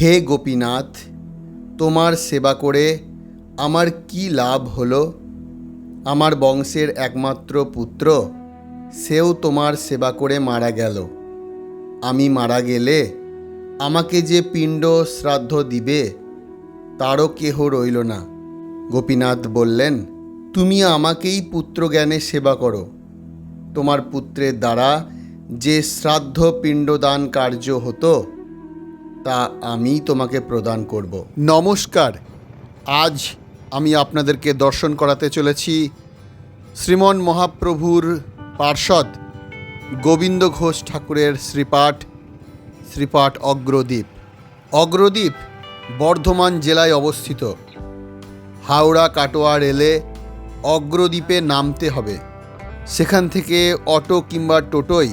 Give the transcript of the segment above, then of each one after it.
হে গোপীনাথ, তোমার সেবা করে আমার কি লাভ হলো? আমার বংশের একমাত্র পুত্র, সেও তোমার সেবা করে মারা গেল। আমি মারা গেলে আমাকে যে পিণ্ড শ্রাদ্ধ দিবে, তারও কেহ রইল না। গোপীনাথ বললেন, তুমি আমাকেই পুত্রজ্ঞানে সেবা করো। তোমার পুত্রের দ্বারা যে শ্রাদ্ধ পিণ্ডদান কার্য হতো তা আমি তোমাকে প্রদান করব। নমস্কার। আজ আমি আপনাদেরকে দর্শন করাতে চলেছি শ্রীমন মহাপ্রভুর পার্ষদ গোবিন্দ ঘোষ ঠাকুরের শ্রীপাঠ শ্রীপাঠ অগ্রদ্বীপ। অগ্রদ্বীপ বর্ধমান জেলায় অবস্থিত। হাওড়া কাটোয়া রেলে অগ্রদ্বীপে নামতে হবে। সেখান থেকে অটো কিংবা টোটোয়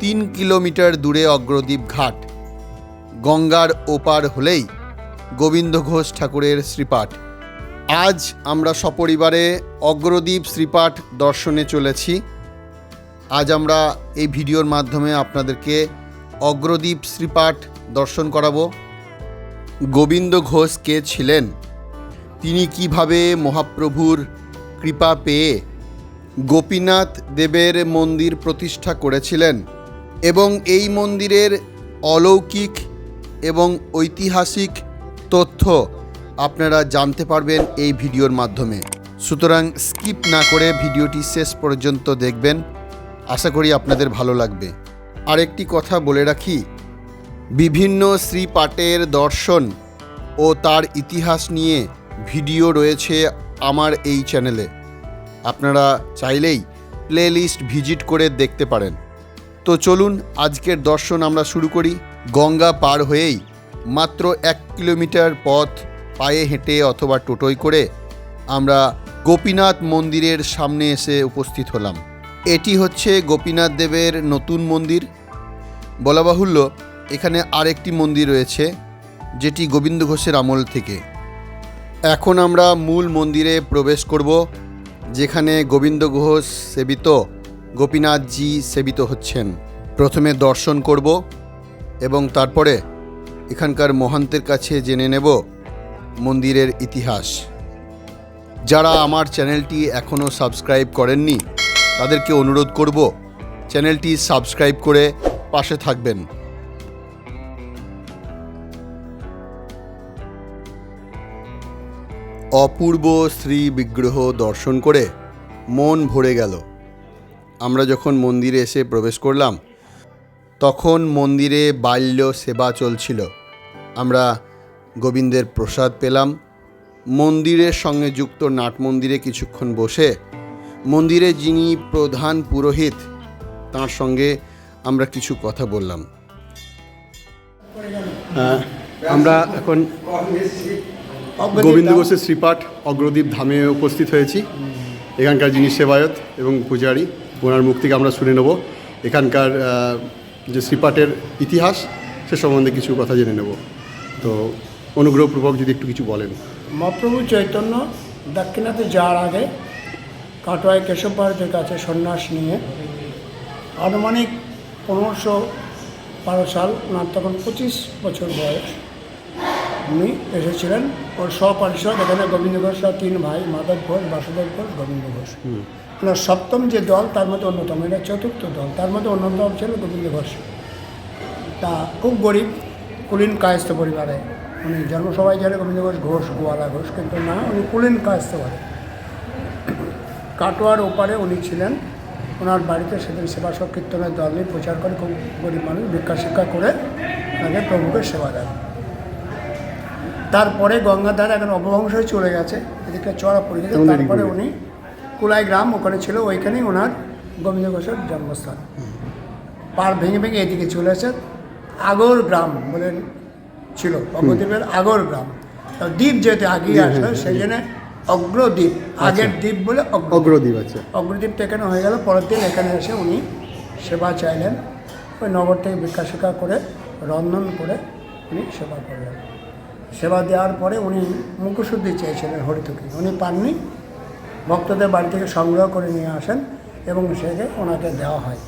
তিন কিলোমিটার দূরে অগ্রদ্বীপ ঘাট। গঙ্গার ওপার হলেই গোবিন্দ ঘোষ ঠাকুরের শ্রীপাঠ। আজ আমরা সপরিবারে অগ্রদ্বীপ শ্রীপাঠ দর্শনে চলেছি। আজ আমরা এই ভিডিওর মাধ্যমে আপনাদেরকে অগ্রদ্বীপ শ্রীপাঠ দর্শন করাবো। গোবিন্দ ঘোষ কে ছিলেন? তিনি কীভাবে মহাপ্রভুর কৃপা পেয়ে গোপীনাথ দেবের মন্দির প্রতিষ্ঠা করেছিলেন এবং এই মন্দিরের অলৌকিক এবং ঐতিহাসিক তথ্য আপনারা জানতে পারবেন এই ভিডিওর মাধ্যমে। সুতরাং স্কিপ না করে ভিডিওটি শেষ পর্যন্ত দেখবেন। আশা করি আপনাদের ভালো লাগবে। আরেকটি কথা বলে রাখি, বিভিন্ন শ্রীপাঠের দর্শন ও তার ইতিহাস নিয়ে ভিডিও রয়েছে আমার এই চ্যানেলে। আপনারা চাইলেই প্লেলিস্ট ভিজিট করে দেখতে পারেন। তো চলুন আজকের দর্শন আমরা শুরু করি। গঙ্গা পার হয়েই মাত্র এক কিলোমিটার পথ পায়ে হেঁটে অথবা টোটোয় করে আমরা গোপীনাথ মন্দিরের সামনে এসে উপস্থিত হলাম। এটি হচ্ছে গোপীনাথ দেবের নতুন মন্দির। বলা বাহুল্য, এখানে আরেকটি মন্দির রয়েছে, যেটি গোবিন্দ ঘোষের আমল থেকে। এখন আমরা মূল মন্দিরে প্রবেশ করব, যেখানে গোবিন্দ ঘোষ সেবিত, গোপীনাথজি সেবিত হচ্ছেন। প্রথমে দর্শন করব। এবং তারপরে এখানকার মহান্তের কাছে জেনে নেব মন্দিরের ইতিহাস। যারা আমার চ্যানেলটি এখনও সাবস্ক্রাইব করেননি, তাদেরকে অনুরোধ করব চ্যানেলটি সাবস্ক্রাইব করে পাশে থাকবেন। অপূর্ব শ্রী বিগ্রহ দর্শন করে মন ভরে গেল। আমরা যখন মন্দিরে এসে প্রবেশ করলাম তখন মন্দিরে বাল্য সেবা চলছিল। আমরা গোবিন্দের প্রসাদ পেলাম। মন্দিরের সঙ্গে যুক্ত নাট মন্দিরে কিছুক্ষণ বসে, মন্দিরে যিনি প্রধান পুরোহিত, তার সঙ্গে আমরা কিছু কথা বললাম। আমরা এখন গোবিন্দ ঘোষের শ্রীপাঠ অগ্রদীপ ধামে উপস্থিত হয়েছি। এখানকার যিনি সেবায়ত এবং পূজারী, ওনার মুখ থেকে আমরা শুনে নেব। এখানকার যে শ্রীপাঠের ইতিহাস সে সম্বন্ধে কিছু কথা জেনে নেব। তো অনুগ্রহপূর্বক যদি একটু কিছু বলেন। মহাপ্রভু চৈতন্য দাক্ষিণাতে যাওয়ার আগে কাটোয়ায় কেশব ভারতের কাছে সন্ন্যাস নিয়ে আনুমানিক পনেরোশো বারো সাল ওনার তখন পঁচিশ বছর বয়স উনি এসেছিলেন। ওর সপারিষদ এখানে গোবিন্দ ঘোষ তিন ভাই মাধব ঘোষ বাসুদেব ঘোষ গোবিন্দ ঘোষ। ওনার সপ্তম যে দল তার মধ্যে অন্যতম। এটা চতুর্থ দল তার মধ্যে অন্যতম ছিল গোবিন্দ ঘোষ। তা খুব গরিব কুলীন কায়স্থ পরিবারে। উনি জন্মসভায় জানে গোবিন্দ ঘোষ ঘোষ গোয়ালা ঘোষ কিন্তু না উনি কুলীন কায়স্থ করে কাটোয়ার ওপারে উনি ছিলেন। ওনার বাড়িতে সেদিন সেবা সংকীর্তনের দল নিয়ে প্রচার করে খুব গরিব মানুষ ভিক্ষা শিক্ষা করে তাকে প্রভুকে সেবা দেন। তারপরে গঙ্গাধার এখন অপভ্রংশ চলে গেছে এদিকে চড়া পড়ে গেছে তারপরে উনি কুলাই গ্রাম ওখানে ছিল ওইখানেই ওনার গোবিন্দ ঘোষের জন্মস্থান। পার ভেঙে ভেঙে এদিকে চলে এসে আগর গ্রাম বলে ছিল অগ্রদ্বীপের আগর গ্রাম। দ্বীপ যেহেতু আগিয়ে আসলো সেই জন্য অগ্রদ্বীপ আগের দ্বীপ বলে অগ্রদ্বীপ। আছে অগ্রদ্বীপটা এখানে হয়ে গেল পরের দিন এখানে এসে উনি সেবা চাইলেন। ওই নগর থেকে ভিক্ষা করে রন্ধন করে উনি সেবা করলেন। সেবা দেওয়ার পরে উনি মুখশুদ্ধি চেয়েছিলেন হরিতকি উনি পাননি। ভক্তদের বাড়ি থেকে সংগ্রহ করে নিয়ে আসেন এবং সেকে ওনাকে দেওয়া হয়।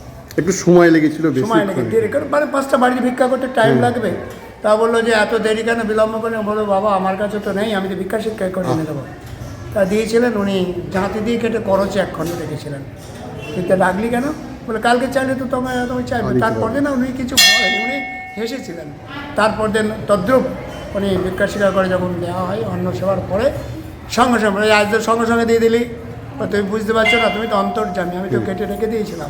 একটু সময় লেগেছিল সময় লেগে দেরি করে মানে পাঁচটা বাড়িতে ভিক্ষা করতে টাইম লাগবে। তা বলল যে এত দেরি কেন? বিলম্ব করে বলো বাবা আমার কাছে তো নেই আমি তো ভিক্ষা শিক্ষা করে নিয়ে দেবো তা দিয়েছিলেন উনি জাঁতি দিয়ে কেটে করচে এক খণ্ড রেখেছিলেন। কিন্তু ডাকলি কেন? বলে কালকে চাইলে তো তোমায় তুমি চাইবে। তারপর দিন উনি কিছু বলেন উনি হেসেছিলেন। তারপর দিন তদ্রুপ উনি ভিক্ষা স্বীকার করে যখন দেওয়া হয় অন্ন সেবার পরে সঙ্গে সঙ্গে আজ তো সঙ্গে সঙ্গে দিয়ে দিলি। তুমি বুঝতে পারছ না তুমি তো অন্তর্জামী আমি তো কেটে রেখে দিয়েছিলাম।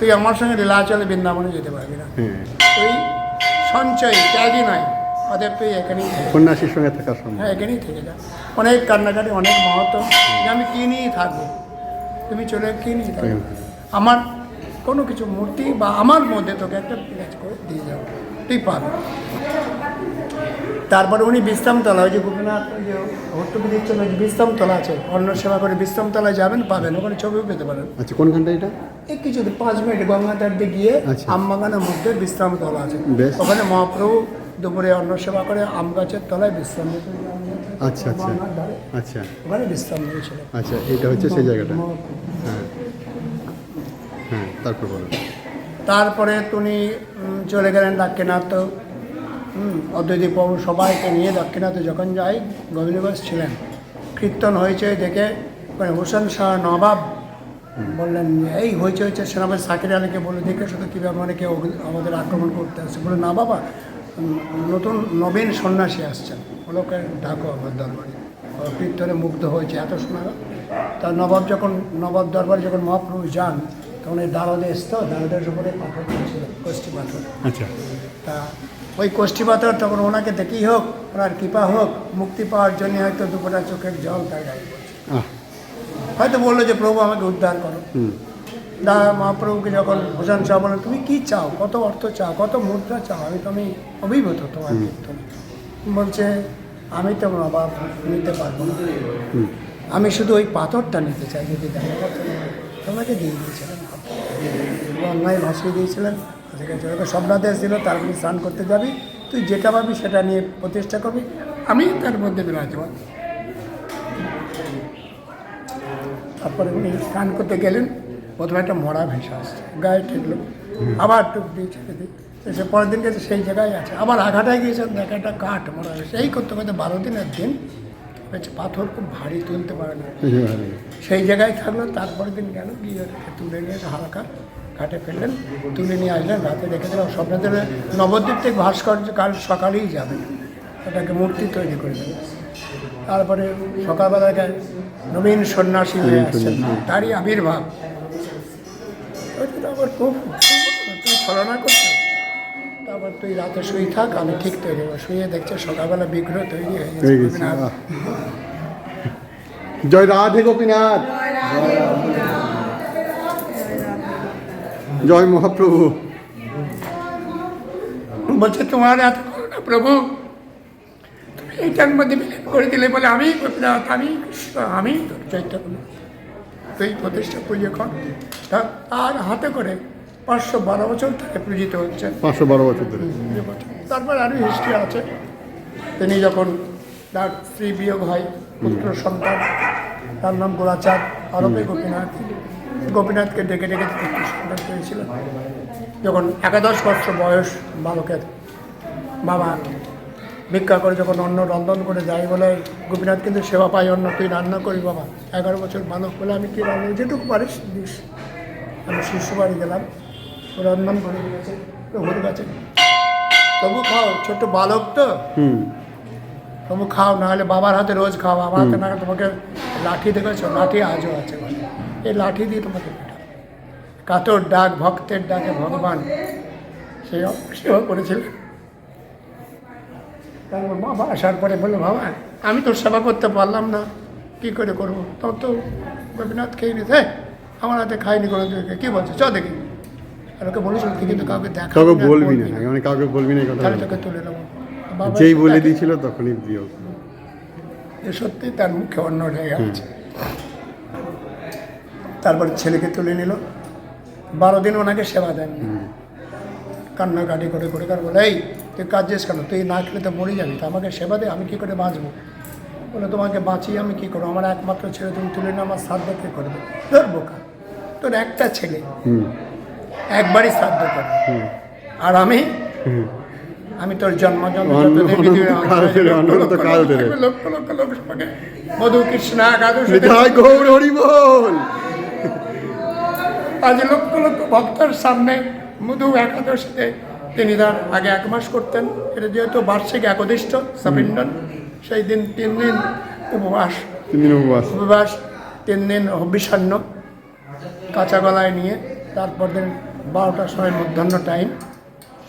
তুই আমার সঙ্গে লীলাচলে বৃন্দাবনে যেতে পারবি না। তুই সঞ্চয় ত্যাগই নয় অতএব তুই এখানেই। সন্ন্যাসীর সঙ্গে থাকা সম্ভব হ্যাঁ এখানেই থেকে যা। অনেক কান্নাকাটি অনেক মহত্ব। যে আমি কী নিয়েই থাকব? তুমি চলে কী নিয়ে থাকব আমার কোনো কিছু মূর্তি বা আমার মধ্যে তোকে একটা করে দিয়ে যাব তুই পাবি। তারপরে উনি বিশ্রামতলা ওই যে গোপীনাথ ওই যে হট্টবিদির জন্য যে বিশ্রামতলা আছে অন্ন সেবা করে বিশ্রামতলায় যাবেন পাবেন ওখানে ছবিও পেতে পারেন। আচ্ছা কোনখানটা এটা? এই কিছু পাঁচ মিনিট গঙ্গাধার দিয়ে গিয়ে আচ্ছা। আমবাগানের মধ্যে বিশ্রাম তলা আছে। ওখানে মহাপ্রভু দুপুরে অন্ন সেবা করে আম গাছের তলায় বিশ্রাম নিতে আচ্ছা আচ্ছা। আচ্ছা। ওখানে বিশ্রাম নিয়েছিল আচ্ছা এটা হচ্ছে সেই জায়গাটা। হ্যাঁ। হ্যাঁ তারপর বলুন। তারপরে তিনি চলে গেলেন দাক্ষিণাত্য অদ্বৈতী প্রভু সবাইকে নিয়ে দক্ষিণাতে যখন যাই গোবিন্দগঞ্জ ছিলেন। কীর্তন হয়েছে দেখে ওখানে হোসেন শাহ নবাব বললেন এই হয়েছে হয়েছে। সেনাপতি সাকির আলীকে বলে দেখে শুধু কীভাবে মানে অগ্নি- আমাদের আক্রমণ করতে আসছে। বলে না বাবা নতুন নবীন সন্ন্যাসী আসছেন। ওলোকে ডাকো আমার দরবারে। কীর্তনে মুগ্ধ হয়েছে এত শোনা তা নবাব যখন নবাব দরবারে যখন মহাপ্রভু যান তখন এই দারদেশ তো দারদের উপরে পাথর ছিল কষ্টি পাথর। আচ্ছা। তা ওই কোষ্ঠী পাথর তখন ওনাকে দেখি হোক ওনার কৃপা হোক মুক্তি পাওয়ার জন্য হয়তো দুপুরা চোখের জল তার গায়ে হয়তো বলল যে প্রভু আমাকে উদ্ধার করো। দা মহাপ্রভুকে যখন ভূষণ শাহ বলেন তুমি কি চাও? কত অর্থ চাও? কত মুদ্রা চাও? আমি তো আমি অভিভূত তোমার বলছে আমি তো বাবা নিতে পারব না। আমি শুধু ওই পাথরটা নিতে চাই যদি দেখা তোমাকে দিয়ে দিয়েছিলেন গঙ্গায় ভাসিয়ে দিয়েছিলেন। আছে ওকে স্বপ্নাদেশ দিল তারপরে স্নান করতে যাবি তুই যেটা পাবি সেটা নিয়ে প্রতিষ্ঠা করবি। আমি তার মধ্যে বিরাজমান। তারপরে উনি স্নান করতে গেলেন প্রথমে একটা মরা ভেসে আসছে গায়ে ঠেকলো আবার টুক দিয়ে ছেড়ে দিই। এসে পরের দিন গেছে সেই জায়গায় আছে আবার আঘাটায় গিয়েছেন দেখা একটা কাঠ মরা ভেসে এই করতে করতে বারো দিনের দিন হচ্ছে পাথর খুব ভারী তুলতে পারে না। সেই জায়গায় থাকল তারপরের দিন গেল গিয়ে তুলে নিয়ে হালকা ঘাটে ফেললেন তুলে নিয়ে আসলেন রাতে দেখে দিলাম স্বপ্নে দিলে নবদ্বীপ থেকে ভাস্কর্য কাল সকালেই যাবে। ওটাকে মূর্তি তৈরি করে দেবে। তারপরে সকালবেলায় নবীন সন্ন্যাসী হয়ে আসছেন। তারই আবির্ভাব। আবার খুব তুই ছলনা করছ তারপর তুই রাতে শুয়ে থাক আমি ঠিক তৈরি হব। শুয়ে দেখছে সকালবেলা বিগ্রহ তৈরি হয়ে গেছে। জয় রাধে গোপীনাথ। জয় মহাপ্রভু। বলছে তোমার এত করুণা প্রভু। তুমি এইটার মধ্যে বিলীন করে দিলে বলে আমি গোপীনাথ আমি কৃষ্ণ আমি চৈতন্য। তুই প্রতিষ্ঠা পুজো কর। তা আর হাতে করে পাঁচশো বারো বছর থেকে পূজিত হচ্ছে পাঁচশো বারো বছর ধরে। তারপর আরও হিস্ট্রি আছে। তিনি যখন তার স্ত্রী বিয়োগ হয় পুত্র সন্তান তার নাম গোলাচাঁদ আরবে গোপীনাথ। গোপীনাথকে ডেকে ডেকে সন্তান পেয়েছিলেন যখন একাদশ বছর বয়স বালকের বাবা ভিক্ষা করে যখন অন্ন রন্ধন করে যাই বলে গোপীনাথ কিন্তু সেবা পাই অন্য তুই রান্না করি বাবা। এগারো বছর বালক বলে আমি কি রান্না যেটুকু পারিস দিস। আমি শিশু বাড়ি গেলাম রন্ধন করে প্রভুর কাছে। তবু খাও ছোট্ট বালক তো। তবু খাও নাহলে বাবার হাতে রোজ খাও আমার হাতে না তোমাকে লাঠি দেখেছ? লাঠি আজও আছে। এই লাঠি দিয়ে তোমাকে পেটাবো। কাতর ডাক ভক্তের ডাকে ভগবান সে সেবা করেছিলেন তারপর বাবা আসার পরে বলল বাবা আমি তো সেবা করতে পারলাম না। কি করে করব? তখন তো গোপীনাথ খেয়ে নিতে আমার হাতে খাইনি কোনো দিকে কী বলছে? চ দেখি। আর ওকে বলেছিল তুই কিন্তু কাউকে দেখা কাউকে বলবি না। মানে কাউকে বলবি না কথা তাহলে তোকে তুলে নেব। যেই বলে দিয়েছিল তখনই যে সত্যি তার মুখে অন্য রেগে আছে তারপর ছেলেকে তুলে নিল। বারো দিন ওনাকে সেবা দেন কান্নাকাটি করে করে কার বলে এই তুই কাজ যাস কেন? তুই না খেলে তো মরে যাবি। তো আমাকে সেবা দে আমি কী করে বাঁচবো? বলে তোমাকে বাঁচিয়ে আমি কী করব? আমার একমাত্র ছেলে তুমি তুলে নিয়ে আমার শ্রাদ্ধ কে করবে তোর বোকা তোর একটা ছেলে। একবারই শ্রাদ্ধ করবে হুম। আর আমি? আমি তোর জন্ম। লক্ষ লক্ষ লোক সঙ্গে মধু কৃষ্ণ জয় গৌর হরি বল আজ লক্ষ লক্ষ ভক্তের সামনে মধু একাদশীতে তিনি তার আগে এক মাস করতেন। এটা যেহেতু বার্ষিক একদিষ্ট সাপিন্ডন সেই দিন তিন দিন উপবাস। তিন দিন উপবাস। উপবাস তিন দিন হবিষান্ন কাঁচা গলায় নিয়ে তারপর দিন বারোটার সময় মধ্যাহ্ন টাইম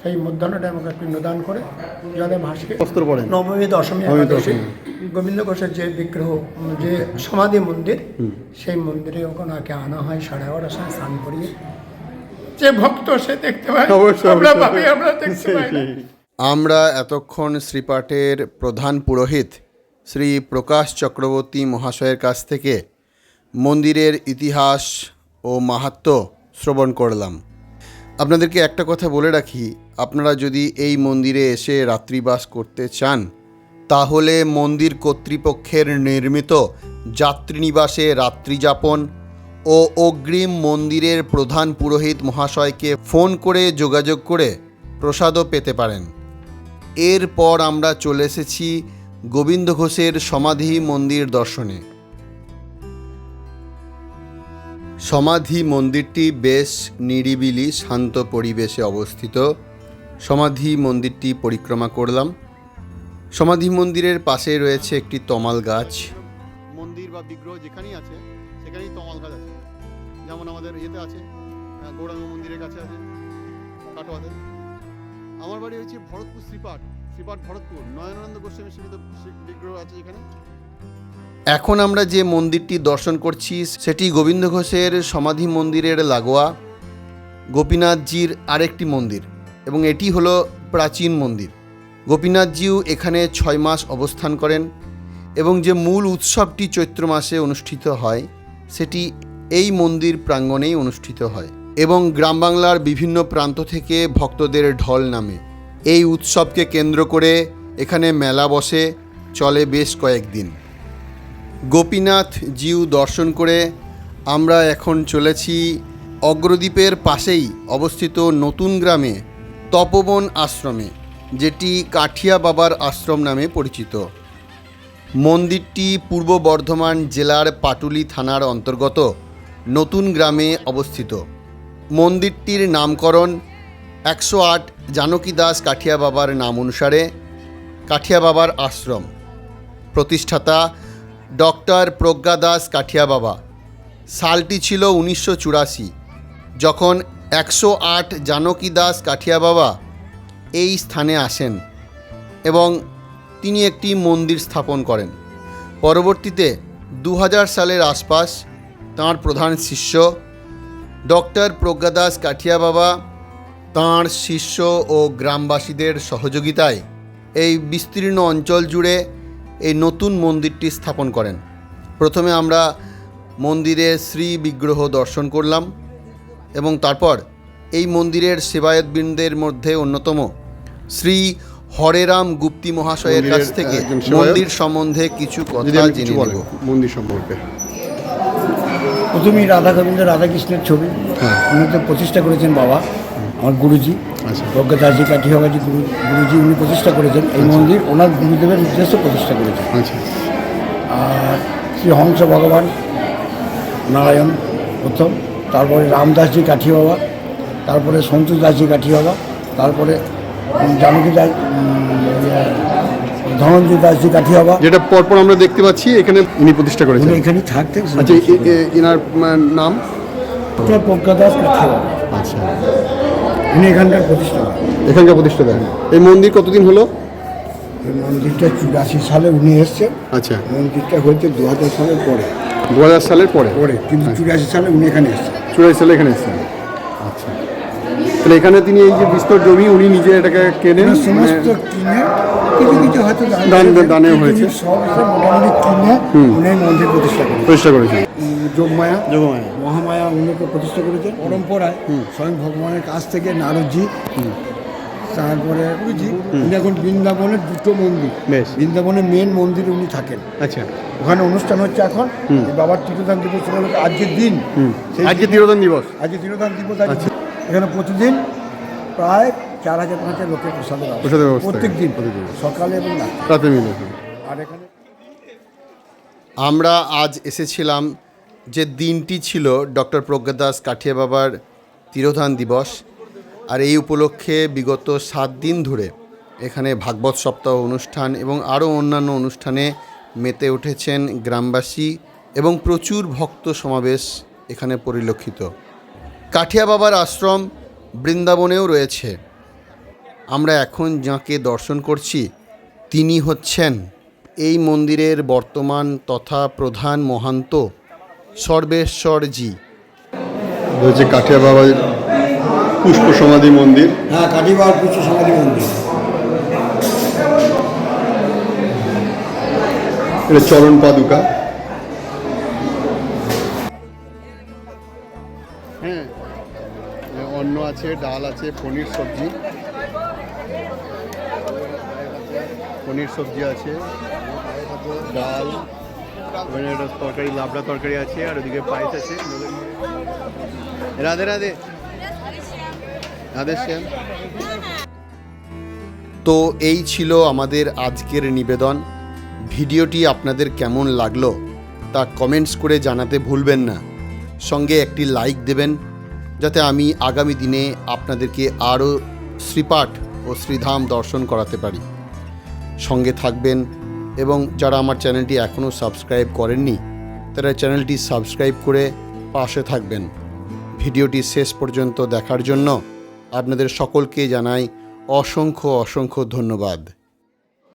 সেই মধ্যাহ্ন টাইম ওকে পিণ্ডদান করে জলে পড়েন। নবমী দশমী একাদশী। গোবিন্দ ঘোষের যে বিগ্রহ যে সমাধি মন্দির সেই মন্দিরে ওখানে আনা হয় সাড়ে এগারোটার সময় স্নান করিয়ে। যে ভক্ত সে দেখতে পায় আমরা ভাবি আমরা দেখতে পাই আমরা এতক্ষণ শ্রীপাঠের প্রধান পুরোহিত শ্রী প্রকাশ চক্রবর্তী মহাশয়ের কাছ থেকে মন্দিরের ইতিহাস ও মাহাত্ম্য শ্রবণ করলাম। আপনাদেরকে একটা কথা বলে রাখি আপনারা যদি এই মন্দিরে এসে রাত্রিবাস করতে চান, তাহলে মন্দির কর্তৃপক্ষের নির্মিত যাত্রীনিবাসে রাত্রিযাপন ও অগ্রিম মন্দিরের প্রধান পুরোহিত মহাশয়কে ফোন করে যোগাযোগ করে প্রসাদও পেতে পারেন। এরপর আমরা চলে এসেছি গোবিন্দ ঘোষের সমাধি মন্দির দর্শনে। সমাধি মন্দিরটি বেশ নিরিবিলি, শান্ত পরিবেশে অবস্থিত। সমাধি মন্দিরটি পরিক্রমা করলাম। সমাধি মন্দিরের পাশে রয়েছে একটি তমাল গাছ। মন্দির বা বিগ্রহ যেখানেই আছে সেখানেই তমাল গাছ আছে। যেমন আমাদের ইয়েতে আছে গৌরাঙ্গ মন্দিরের কাছে আছে কাটোয়াতে। আমার বাড়ি হচ্ছে ভরতপুর শ্রীপাঠ শ্রীপাঠ ভরতপুর নয়নানন্দ গোস্বামী সীমিত বিগ্রহ আছে এখানে। এখন আমরা যে মন্দিরটি দর্শন করছি সেটি গোবিন্দ ঘোষের সমাধি মন্দিরের লাগোয়া। গোপীনাথজির আরেকটি মন্দির। এবং এটি হলো প্রাচীন মন্দির। গোপীনাথজিও এখানে ছয় মাস অবস্থান করেন এবং যে মূল উৎসবটি চৈত্র মাসে অনুষ্ঠিত হয়, সেটি এই মন্দির প্রাঙ্গণেই অনুষ্ঠিত হয় এবং গ্রাম বাংলার বিভিন্ন প্রান্ত থেকে ভক্তদের ঢল নামে। এই উৎসবকে কেন্দ্র করে এখানে মেলা বসে, চলে বেশ কয়েকদিন। গোপীনাথ জিউ দর্শন করে আমরা এখন চলেছি অগ্রদ্বীপের পাশেই অবস্থিত নতুন গ্রামে তপবন আশ্রমে, যেটি কাঠিয়া বাবার আশ্রম নামে পরিচিত। মন্দিরটি পূর্ব বর্ধমান জেলার পাটুলি থানার অন্তর্গত নতুন গ্রামে অবস্থিত। মন্দিরটির নামকরণ একশো আট জানকী দাস কাঠিয়া বাবার নাম অনুসারে কাঠিয়া বাবার আশ্রম। প্রতিষ্ঠাতা ডক্টর প্রজ্ঞা দাস কাঠিয়া বাবা। সালটি ছিল উনিশশো চুরাশি, যখন একশো আট জানকী দাস কাঠিয়া বাবা এই স্থানে আসেন এবং তিনি একটি মন্দির স্থাপন করেন। পরবর্তীতে দু হাজার সালের আশপাশ তাঁর প্রধান শিষ্য ডক্টর প্রজ্ঞাদাস কাঠিয়া বাবা তাঁর শিষ্য ও গ্রামবাসীদের সহযোগিতায় এই বিস্তীর্ণ অঞ্চল জুড়ে এই নতুন মন্দিরটি স্থাপন করেন। প্রথমে আমরা মন্দিরের শ্রী বিগ্রহ দর্শন করলাম। এবং তারপর এই মন্দিরের সেবায়তবৃন্দের মধ্যে অন্যতম শ্রী হরেরাম গুপ্তি মহাশয়ের কাছ থেকে মন্দির সম্বন্ধে কিছু কথা জেনে নেব। মন্দির সম্পর্কে। প্রথমেই রাধা গোবিন্দ রাধাকৃষ্ণের ছবি। হ্যাঁ। উনি তো প্রতিষ্ঠা করেছেন বাবা আমার গুরুজি। আচ্ছা। প্রজ্ঞাদাসজি কাঠিয়াবাজি গুরু গুরুজি উনি প্রতিষ্ঠা করেছেন। এই মন্দির ওনার গুরুদেবের উদ্দেশ্যে প্রতিষ্ঠা করেছেন। আচ্ছা। আর শ্রী হংস ভগবান নারায়ণ প্রথম। তারপরে রামদাসজি কাঠি বাবা তারপরে সন্তোষ দাসজি কাঠি বাবা তারপরে জানকী দাস ইয়ে, ধনঞ্জয় দাসজি কাঠি বাবা। যেটা পরপর আমরা দেখতে পাচ্ছি এখানে উনি প্রতিষ্ঠা করেছেন। এখানে থাকতে আচ্ছা এনার নাম? প্রজ্ঞা দাস কাঠি বাবা। আচ্ছা। উনি এখানকার প্রতিষ্ঠা এখানকার প্রতিষ্ঠা দেন এই মন্দির কতদিন হলো? এই মন্দিরটা চুরাশি সালে উনি এসছেন। আচ্ছা। মন্দিরটা হয়েছে দু হাজার সালের পরে। দু হাজার সালের পরে। পরে কিন্তু চুরাশি সালে উনি এখানে এসছেন। চুরাশি সালে এখানে এসেছেন। আচ্ছা। তাহলে এখানে তিনি এই যে বিস্তর জমি উনি নিজে এটাকে কেনেন? সমস্ত মানে- কিনে কিছু কিছু হয়তো দান দান- হয়েছে। সব মোটামুটি কিনে উনি মন্দির প্রতিষ্ঠা করেছেন। প্রতিষ্ঠা করেছেন। যোগমায়া যোগমায়া। মহামায়া উনিকে প্রতিষ্ঠা করেছেন। পরম্পরায় স্বয়ং ভগবানের কাছ থেকে নারদজি তারপরে উনি এখন বৃন্দাবনের দুটো মন্দির। বেশ। বৃন্দাবনের মেন মন্দিরে উনি থাকেন। আচ্ছা। ওখানে অনুষ্ঠান হচ্ছে এখন। বাবার তীর্থদান দিবস আজকের দিন। আজকে দিনে- তিরোধান দিবস। আজকে তিরোধান দিবস আছে এখানে প্রতিদিন প্রায় চার হাজার পাঁচ হাজার লোকের প্রসাদের প্রত্যেক দিন। সকালে এবং রাতে মিলে। আর এখানে আমরা আজ এসেছিলাম যে দিনটি ছিল ডক্টর প্রজ্ঞাদাস কাঠিয়া বাবার তিরোধান দিবস। আর এই উপলক্ষে বিগত সাত দিন ধরে এখানে ভাগবত সপ্তাহ অনুষ্ঠান এবং আরও অন্যান্য অনুষ্ঠানে মেতে উঠেছেন গ্রামবাসী এবং প্রচুর ভক্ত সমাবেশ এখানে পরিলক্ষিত। কাঠিয়া বাবার আশ্রম বৃন্দাবনেও রয়েছে। আমরা এখন যাকে দর্শন করছি, তিনি হচ্ছেন এই মন্দিরের বর্তমান তথা প্রধান মহান্ত সর্বেশ্বরজি। হচ্ছে কাঠিয়া বাবার পুষ্প সমাধি মন্দির। হ্যাঁ কাটিবার পুষ্প সমাধি মন্দির। এটা চরণ পাদুকা। হ্যাঁ অন্ন আছে ডাল আছে পনির সবজি। পনির সবজি আছে ডাল ওখানে একটা তরকারি লাবড়া তরকারি আছে আর ওদিকে পায়েস আছে। রাধে রাধে। তো এই ছিল আমাদের আজকের নিবেদন। ভিডিওটি আপনাদের কেমন লাগল তা কমেন্টস করে জানাতে ভুলবেন না। সঙ্গে একটি লাইক দেবেন, যাতে আমি আগামী দিনে আপনাদেরকে আরও শ্রীপাঠ ও শ্রীধাম দর্শন করাতে পারি। সঙ্গে থাকবেন এবং যারা আমার চ্যানেলটি এখনও সাবস্ক্রাইব করেননি, তারা চ্যানেলটি সাবস্ক্রাইব করে পাশে থাকবেন। ভিডিওটি শেষ পর্যন্ত দেখার জন্য আপনাদের সকলকে জানাই অসংখ্য অসংখ্য ধন্যবাদ।